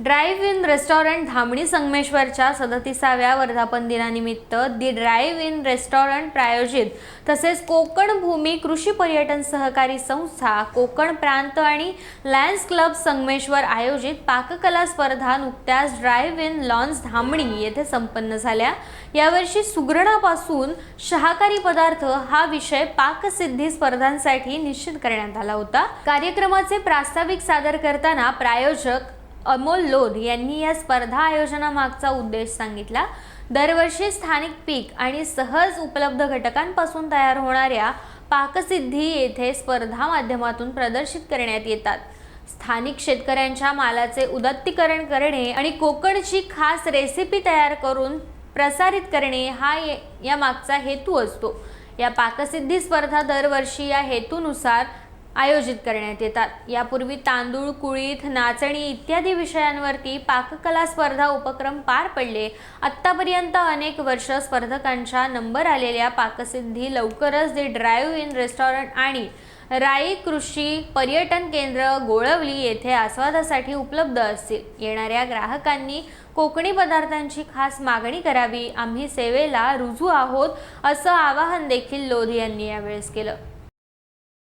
Drive in restaurant Dhamani संगमेश्वरच्या सदतीसाव्या वर्धापन दिनानिमित्त दी ड्राईव्ह इन रेस्टॉरंट प्रायोजित तसेच कोकण भूमी कृषी पर्यटन सहकारी संस्था कोकण प्रांत आणि लॅन्स क्लब संगमेश्वर आयोजित पाककला स्पर्धा नुकत्याच ड्राईव्ह इन लॉन्स धामणी येथे संपन्न झाल्या. यावर्षी सुगरणापासून शाकाहारी पदार्थ हा विषय पाकसिद्धी स्पर्धांसाठी निश्चित करण्यात आला होता. कार्यक्रमाचे प्रास्ताविक सादर करताना प्रायोजक अमोल लोध यांनी या स्पर्धा आयोजनामागचा उद्देश सांगितला. दरवर्षी स्थानिक पीक आणि सहज उपलब्ध घटकांपासून तयार होणाऱ्या पाकसिद्धी येथे स्पर्धा माध्यमातून प्रदर्शित करण्यात येतात. स्थानिक शेतकऱ्यांच्या मालाचे उदत्तीकरण करणे आणि कोकणची खास रेसिपी तयार करून प्रसारित करणे हा ये- या मागचा हेतू असतो. या पाकसिद्धी स्पर्धा दरवर्षी या हेतूनुसार आयोजित करण्यात येतात. यापूर्वी तांदूळ कुळीथ नाचणी इत्यादी विषयांवरती पाककला स्पर्धा उपक्रम पार पडले. आत्तापर्यंत अनेक वर्ष स्पर्धकांच्या नंबर आलेल्या पाकसिद्धी लवकरच दे ड्राईव्ह इन रेस्टॉरंट आणि राई कृषी पर्यटन केंद्र गोळवली येथे आस्वादासाठी उपलब्ध असतील. येणाऱ्या ग्राहकांनी कोकणी पदार्थांची खास मागणी करावी. आम्ही सेवेला रुजू आहोत असं आवाहन देखील लोधी यांनी यावेळेस केलं.